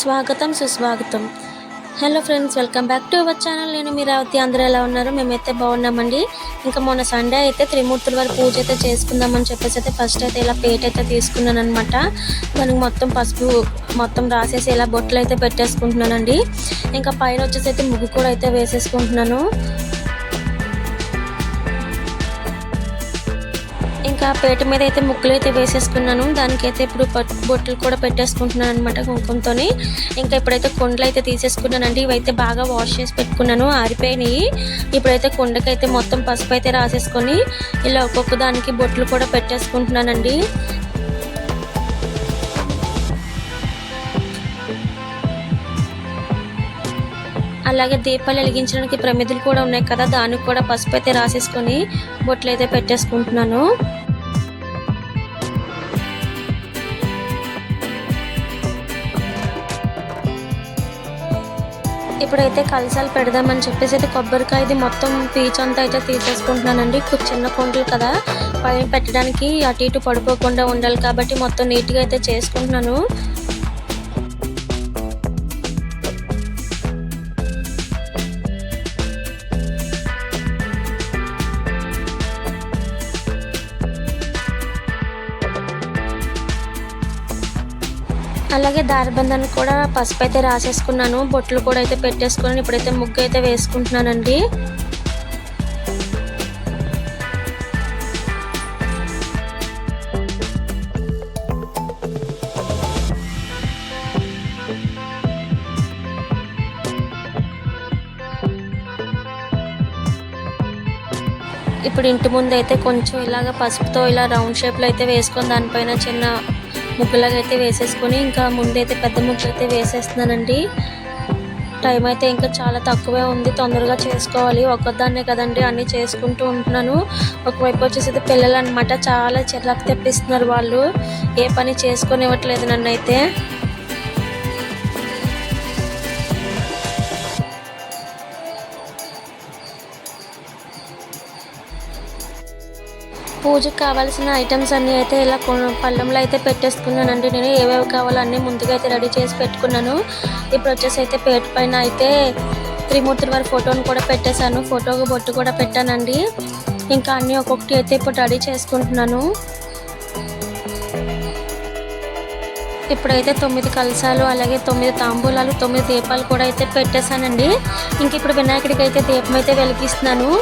స్వాగతం సుస్వాగతం. Hello friends welcome back to our channel నేను మీ రావతి. అందరూ ఎలా ఉన్నారు? మేమైతే బాగున్నామండి. ఇంకా మొన్న సండే అయితే త్రిమూర్తుల వారి పూజ అయితే చేసుకుందామని చెప్పేసి అయితే ఫస్ట్ అయితే ఇలా పేట అయితే తీసుకున్నాను అనమాట దానికి మొత్తం పసుపు మొత్తం రాసేసి ఇలా బొట్టలు అయితే పెట్టేసుకుంటున్నానండి. ఇంకా పైన వచ్చేసి అయితే ముగ్గు కూడా అయితే వేసేసుకుంటున్నాను. ఇంకా పేట మీద అయితే ముగ్గులు అయితే వేసేసుకున్నాను. దానికైతే ఇప్పుడు పట్- బొట్లు కూడా పెట్టేసుకుంటున్నాను అనమాట కుంకుమతోని. ఇంకా ఇప్పుడైతే కొండలు అయితే తీసేసుకున్నానండి. ఇవైతే బాగా వాష్ చేసి పెట్టుకున్నాను. ఆరిపోయినాయి. ఇప్పుడైతే కొండకైతే మొత్తం పసుపు అయితే రాసేసుకొని ఇలా ఒక్కొక్క దానికి బొట్లు కూడా పెట్టేసుకుంటున్నానండి. అలాగే దీపాలు వెలిగించడానికి ప్రమిదలు కూడా ఉన్నాయి కదా. దానికి కూడా పసుపు అయితే రాసేసుకొని బొట్లు అయితే పెట్టేసుకుంటున్నాను. ఇప్పుడైతే కలసాలు పెడదామని చెప్పేసి అయితే కొబ్బరికాయది మొత్తం పీచ్ అంతా అయితే తీసేసుకుంటున్నానండి. చిన్న కొండలు కదా. పైన పెట్టడానికి అటు ఇటు పడిపోకుండా ఉండాలి కాబట్టి మొత్తం నీట్గా అయితే చేసుకుంటున్నాను. అలాగే దారబంధానికి కూడా పసుపు అయితే రాసేసుకున్నాను. బొట్లు కూడా అయితే పెట్టేసుకున్నాను. ఇప్పుడైతే ముగ్గు అయితే వేసుకుంటున్నానండి. ఇప్పుడు ఇంటి ముందు అయితే కొంచెం ఇలాగ పసుపుతో ఇలా రౌండ్ షేప్లో అయితే వేసుకొని దానిపైన చిన్న ముగ్గులాగా అయితే వేసేసుకొని ఇంకా ముందైతే పెద్ద ముగ్గు అయితే వేసేస్తున్నానండి. టైం అయితే ఇంకా చాలా తక్కువే ఉంది. తొందరగా చేసుకోవాలి. ఒక్కదాన్నే కదండి అన్నీ చేసుకుంటూ ఉంటున్నాను. ఒకవైపు వచ్చేసి అయితే పిల్లలు అనమాట చాలా చిరాకు తెప్పిస్తున్నారు వాళ్ళు. ఏ పని చేసుకొని ఇవ్వట్లేదు నన్ను అయితే పూజకు కావాల్సిన ఐటమ్స్ అన్నీ అయితే ఇలా కొ- పళ్ళెంలో అయితే పెట్టేసుకున్నానండి. నేను ఏవేవి కావాలో అన్నీ ముందుగా అయితే రెడీ చేసి పెట్టుకున్నాను. ఇప్పుడు వచ్చేసి అయితే పేట పైన అయితే త్రిమూర్తుల వారి ఫోటోని కూడా పెట్టేశాను. ఫోటోకి బొట్టు కూడా పెట్టానండి. ఇంకా అన్నీ ఒక్కొక్కటి అయితే ఇప్పుడు రెడీ చేసుకుంటున్నాను. ఇప్పుడైతే తొమ్మిది కలసాలు అలాగే తొమ్మిది తాంబూలాలు తొమ్మిది దీపాలు కూడా అయితే పెట్టేశానండి. ఇంక ఇప్పుడు వినాయకుడికి అయితే దీపం అయితే వెలిగిస్తున్నాను.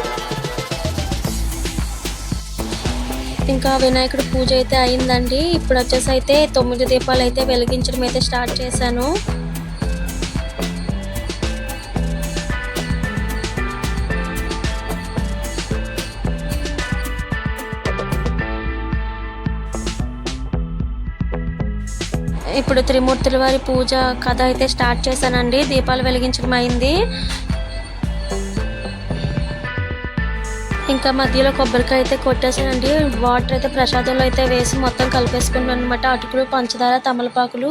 ఇంకా వినాయకుడు పూజ అయితే అయిందండి. ఇప్పుడు వచ్చేసి అయితే తొమ్మిది దీపాలు అయితే వెలిగించడం అయితే స్టార్ట్ చేశాను. ఇప్పుడు త్రిమూర్తుల వారి పూజ కథ అయితే స్టార్ట్ చేశానండి. దీపాలు వెలిగించడం అయింది. ఇంకా మధ్యలో కొబ్బరికాయ అయితే కొట్టేసానండి వాటర్ అయితే ప్రసాదంలో అయితే వేసి మొత్తం కలిపేసుకుంటున్నాను అనమాట అటుకులు పంచదార తమలపాకులు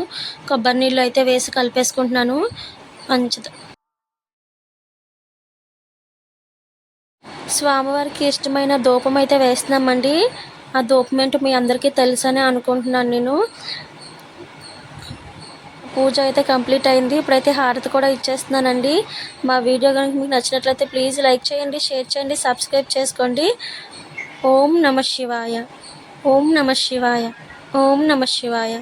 కొబ్బరి నీళ్ళు అయితే వేసి కలిపేసుకుంటున్నాను. పంచద స్వామివారికి ఇష్టమైన ధూపం అయితే వేస్తున్నామండి. ఆ ధూపం ఏంటో మీ అందరికీ తెలుసని అనుకుంటున్నాను నేను. పూజ అయితే కంప్లీట్ అయింది. ఇప్పుడైతే హారతి కూడా ఇచ్చేస్తున్నానండి. మా వీడియో కనుక మీకు నచ్చినట్లయితే ప్లీజ్ లైక్ చేయండి షేర్ చేయండి సబ్స్క్రైబ్ చేసుకోండి. ఓం నమ శివాయ. ఓం నమ శివాయ. ఓం నమ శివాయ.